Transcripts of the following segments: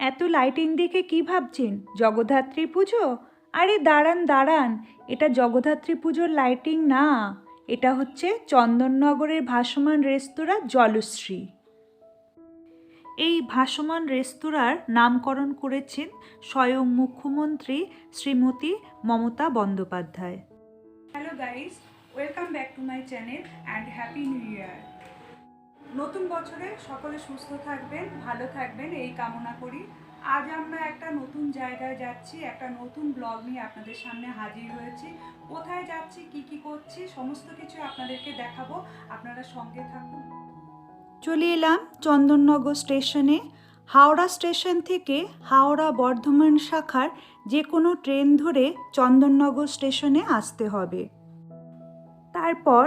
এত লাইটিং দেখে কি ভাবছেন? জগদ্ধাত্রী পুজো? আরে দাঁড়ান দাঁড়ান, এটা জগদ্ধাত্রী পুজোর লাইটিং না। এটা হচ্ছে চন্দননগরের ভাসমান রেস্তোরাঁ জলশ্রী। এই ভাসমান রেস্তোরাঁর নামকরণ করেছেন স্বয়ং মুখ্যমন্ত্রী Shrimati Mamata Bandyopadhyay. Hello guys welcome back to my channel and happy new year নতুন বছরে সকলে সুস্থ থাকবেন, ভালো থাকবেন, এই কামনা করি। আজ আমরা একটা নতুন জায়গায় যাচ্ছি, একটা নতুন ব্লগ নিয়ে আপনাদের সামনে হাজির হয়েছি। কোথায় যাচ্ছি, কি কি করছি, সমস্ত কিছু আপনাদেরকে দেখাবো। আপনারা সঙ্গে থাকুন। চলে এলাম চন্দননগর স্টেশনে। হাওড়া স্টেশন থেকে হাওড়া বর্ধমান শাখার যে কোনো ট্রেন ধরে চন্দননগর স্টেশনে আসতে হবে। তারপর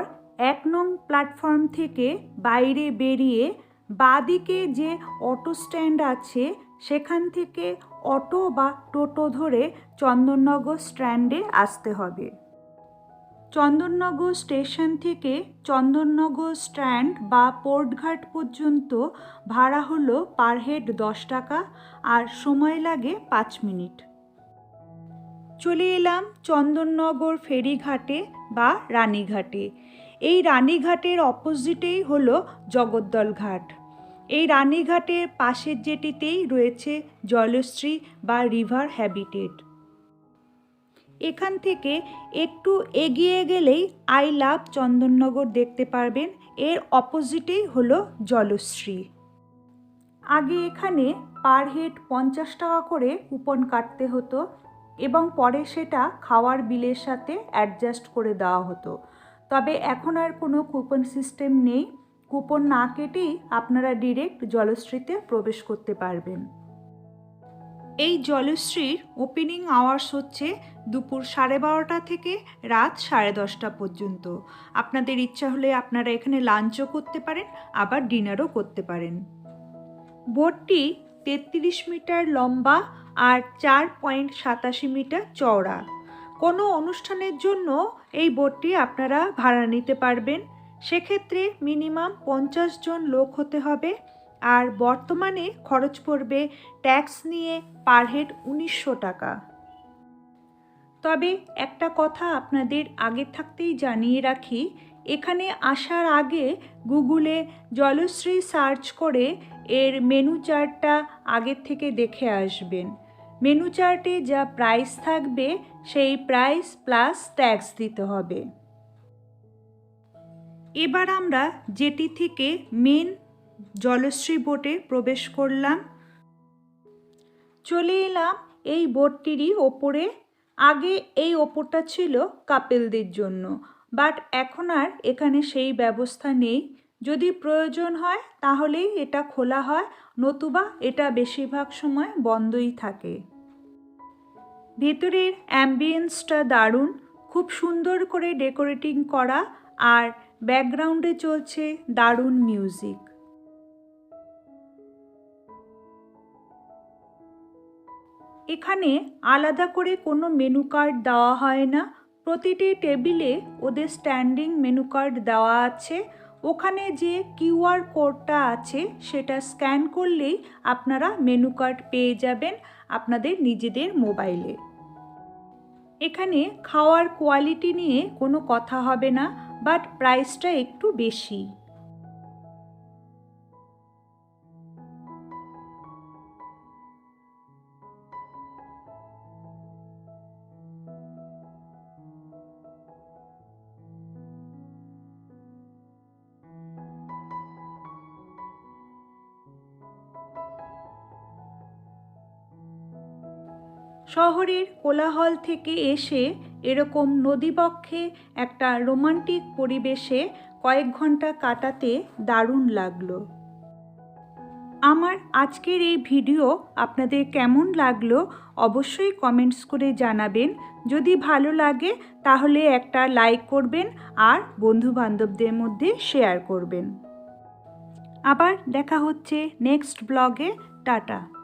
এক নং প্ল্যাটফর্ম থেকে বাইরে বেরিয়ে বাদিকে যে অটো স্ট্যান্ড আছে, সেখান থেকে অটো বা টোটো ধরে চন্দননগর স্ট্যান্ডে আসতে হবে। চন্দননগর স্টেশন থেকে চন্দননগর স্ট্যান্ড বা পোর্টঘাট পর্যন্ত ভাড়া হলো পার হেড দশ টাকা আর সময় লাগে পাঁচ মিনিট। চলে এলাম চন্দননগর ফেরিঘাটে বা রানীঘাটে। এই রানীঘাটের অপোজিটেই হলো জগদ্দল ঘাট। এই রানীঘাটের পাশের যেটিতেই রয়েছে জলশ্রী বা রিভার হ্যাবিটেট। এখান থেকে একটু এগিয়ে গেলেই আই লাভ চন্দননগর দেখতে পারবেন। এর অপোজিটেই হলো জলশ্রী। আগে এখানে পার হেড পঞ্চাশ টাকা করে কুপন কাটতে হতো এবং পরে সেটা খাওয়ার বিলের সাথে অ্যাডজাস্ট করে দেওয়া হতো। তবে এখন আর কোনো কুপন সিস্টেম নেই। কুপন না কেটেই আপনারা ডিরেক্ট জলশ্রীতে প্রবেশ করতে পারবেন। এই জলশ্রীর ওপেনিং আওয়ার্স হচ্ছে দুপুর সাড়ে বারোটা থেকে রাত সাড়ে দশটা পর্যন্ত। আপনাদের ইচ্ছা হলে আপনারা এখানে লাঞ্চও করতে পারেন, আবার ডিনারও করতে পারেন। বোটটি তেত্রিশ মিটার লম্বা আর চার পয়েন্ট সাতাশি মিটার চওড়া। কোনো অনুষ্ঠানের জন্য এই বোটটি আপনারা ভাড়া নিতে পারবেন। সেক্ষেত্রে মিনিমাম পঞ্চাশ জন লোক হতে হবে। আর বর্তমানে খরচ পড়বে ট্যাক্স নিয়ে পার হেড উনিশশো টাকা। তবে একটা কথা আপনাদের আগে থাকতেই জানিয়ে রাখি, এখানে আসার আগে গুগলে জলশ্রী সার্চ করে এর মেনু চার্টটা আগের থেকে দেখে আসবেন। মেনু চার্টে যা প্রাইস থাকবে, সেই প্রাইস প্লাস ট্যাক্স দিতে হবে। এবার আমরা যেটি থেকে মেন জলশ্রী বোটে প্রবেশ করলাম, চলে এলাম এই বোটটিরই ওপরে। আগে এই ওপরটা ছিল কাপেলদের জন্য, বাট এখন আর এখানে সেই ব্যবস্থা নেই। যদি প্রয়োজন হয়, তাহলেই এটা খোলা হয়, নতুবা এটা বেশিরভাগ সময় বন্ধই থাকে। ভেতরের অ্যাম্বিয়েন্সটা দারুণ, খুব সুন্দর করে ডেকোরেটিং করা আর ব্যাকগ্রাউন্ডে চলছে দারুণ মিউজিক এখানে আলাদা করে কোনো মেনু কার্ড দেওয়া হয় না, প্রতিটি টেবিলে ওদের স্ট্যান্ডিং মেনু কার্ড দেওয়া আছে। ওখানে যে কিউআর কোডটা আছে, সেটা স্ক্যান করলেই আপনারা মেনু কার্ড পেয়ে যাবেন আপনাদের নিজেদের মোবাইলে। এখানে খাওয়ার কোয়ালিটি নিয়ে কোনো কথা হবে না, বাট প্রাইসটা একটু বেশি। শহরের কোলাহল থেকে এসে এরকম নদীবক্ষে একটা রোমান্টিক পরিবেশে কয়েক ঘণ্টা কাটাতে দারুণ লাগল। আমার আজকের এই ভিডিও আপনাদের কেমন লাগল অবশ্যই কমেন্টস করে জানাবেন। যদি ভালো লাগে তাহলে একটা লাইক করবেন আর বন্ধু বান্ধবদের মধ্যে শেয়ার করবেন। আবার দেখা হচ্ছে নেক্সট ব্লগে। টাটা।